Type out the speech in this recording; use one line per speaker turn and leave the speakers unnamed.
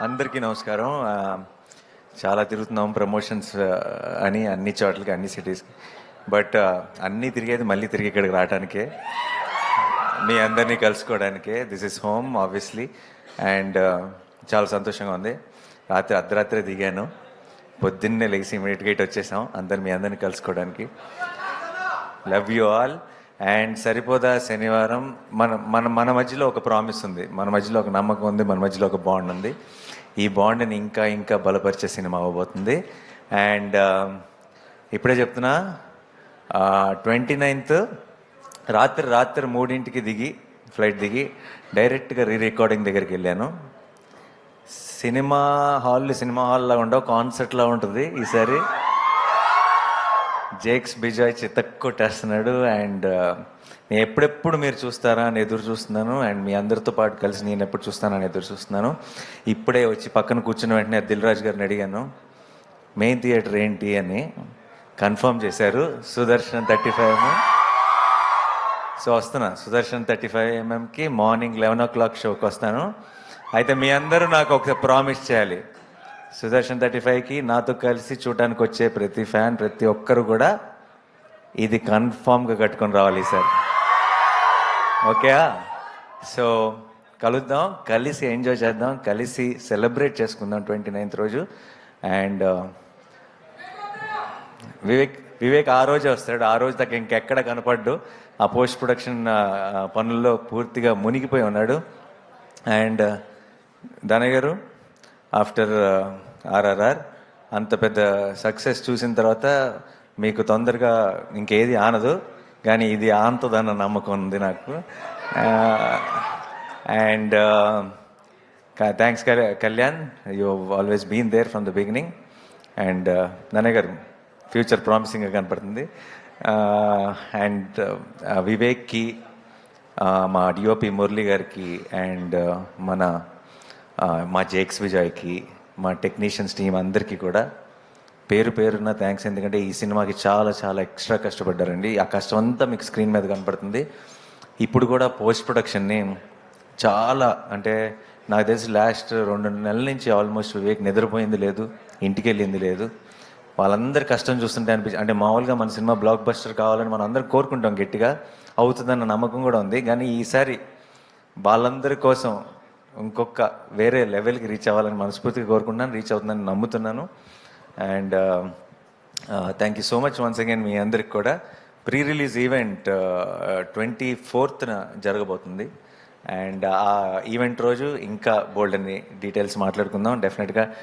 అందరికీ నమస్కారం. చాలా తిరుగుతున్నాం ప్రమోషన్స్ అని అన్ని చోట్లకి అన్ని సిటీస్కి బట్ అన్నీ తిరిగేది మళ్ళీ తిరిగి ఇక్కడికి రావడానికే మీ అందరినీ కలుసుకోవడానికే. This is home obviously and చాలా సంతోషంగా ఉంది. రాత్రి అర్ధరాత్రి దిగాను. పొద్దున్నే లేచి ఇమీడియట్గా ఇటు వచ్చేసాం. అందరు మీ అందరిని కలుసుకోవడానికి. Love you all and Saripodhaa Sanivaaram? మన మన మన మధ్యలో ఒక ప్రామిస్ ఉంది. మన మధ్యలో ఒక నమ్మకం ఉంది మన మధ్యలో ఒక బాండ్ ఉంది. ఈ బాండ్ని ఇంకా ఇంకా బలపరిచే సినిమా అవ్వబోతుంది. అండ్ ఇప్పుడే చెప్తున్నా ట్వంటీ నైన్త్ రాత్రి రాత్రి మూడింటికి దిగి ఫ్లైట్ దిగి డైరెక్ట్గా రీ రికార్డింగ్ దగ్గరికి వెళ్ళాను. సినిమా హాల్ సినిమా హాల్లో ఉండవు కాన్సర్ట్లో ఉంటుంది ఈసారి. జేక్స్ బిజాయ్ చితక్ కొట్టేస్తున్నాడు అండ్ uh, నేను ఎప్పుడెప్పుడు మీరు చూస్తారా అని ఎదురు చూస్తున్నాను అండ్ మీ అందరితో పాటు కలిసి నేను ఎప్పుడు చూస్తానని ఎదురు చూస్తున్నాను. ఇప్పుడే వచ్చి పక్కన కూర్చున్న వెంటనే దిల్ రాజు గారిని అడిగాను మెయిన్ థియేటర్ ఏంటి? అని కన్ఫర్మ్ చేశారు. సుదర్శన్ థర్టీ ఫైవ్ సో వస్తున్నా సుదర్శన్ థర్టీ ఫైవ్ ఎంఎంకి మార్నింగ్ లెవెన్ ఓ క్లాక్ షోకి వస్తాను. అయితే మీ అందరూ నాకు ఒకసారి ప్రామిస్ చేయాలి. సుదర్శన్ థర్టీ ఫైవ్కి నాతో కలిసి చూడడానికి వచ్చే ప్రతి ఫ్యాన్ ప్రతి ఒక్కరు కూడా ఇది కన్ఫామ్గా కట్టుకొని రావాలి సార్. ఓకే సో కలుద్దాం కలిసి ఎంజాయ్ చేద్దాం కలిసి సెలబ్రేట్ చేసుకుందాం ట్వంటీ నైన్త్ రోజు. అండ్ uh, వివేక్ వివేక్ ఆ రోజే వస్తాడు. ఆ రోజు దాకా ఇంకెక్కడ కనపడ్డు. ఆ పోస్ట్ ప్రొడక్షన్ uh, పనుల్లో పూర్తిగా మునిగిపోయి ఉన్నాడు. అండ్ uh, దానయ్య గారు ఆఫ్టర్ ఆర్ఆర్ఆర్ uh, అంత పెద్ద సక్సెస్ చూసిన తర్వాత మీకు తొందరగా ఇంకేది ఆనదు కానీ ఇది ఆనుతుందన్న నమ్మకం ఉంది నాకు. And uh, thanks Kalyan you always been there from the beginning and Nannayya garu future ప్రామిసింగ్గా కనపడుతుంది. అండ్ వివేక్కి uh, మా డిఓపి మురళి గారికి అండ్ మన మా జేక్స్ విజయ్కి మా టెక్నీషియన్స్ టీం అందరికీ కూడా పేరు పేరున్న థ్యాంక్స్ ఎందుకంటే ఈ సినిమాకి చాలా చాలా ఎక్స్ట్రా కష్టపడ్డారండి. ఆ కష్టం అంతా మీకు స్క్రీన్ మీద కనపడుతుంది. ఇప్పుడు కూడా పోస్ట్ ప్రొడక్షన్ని చాలా అంటే నాకు తెలిసి లాస్ట్ రెండు నెలల నుంచి ఆల్మోస్ట్ వివేక్ నిద్రపోయింది లేదు ఇంటికి వెళ్ళింది లేదు. వాళ్ళందరి కష్టం చూస్తుంటే అనిపించి అంటే మామూలుగా మన సినిమా బ్లాక్ బస్టర్ కావాలని మనం అందరం కోరుకుంటాం గట్టిగా అవుతుందన్న నమ్మకం కూడా ఉంది. కానీ ఈసారి వాళ్ళందరి కోసం ఇంకొక వేరే లెవెల్కి రీచ్ అవ్వాలని మనస్ఫూర్తిగా కోరుకుంటున్నాను రీచ్ అవుతుందని నమ్ముతున్నాను. And thank you so much once again మీ అందరికి కూడా. ప్రీ రిలీజ్ ఈవెంట్ ట్వంటీ ఫోర్త్న జరగబోతుంది. అండ్ ఆ ఈవెంట్ రోజు ఇంకా బోల్డ్ అన్ని డీటెయిల్స్ మాట్లాడుకుందాం. డెఫినెట్గా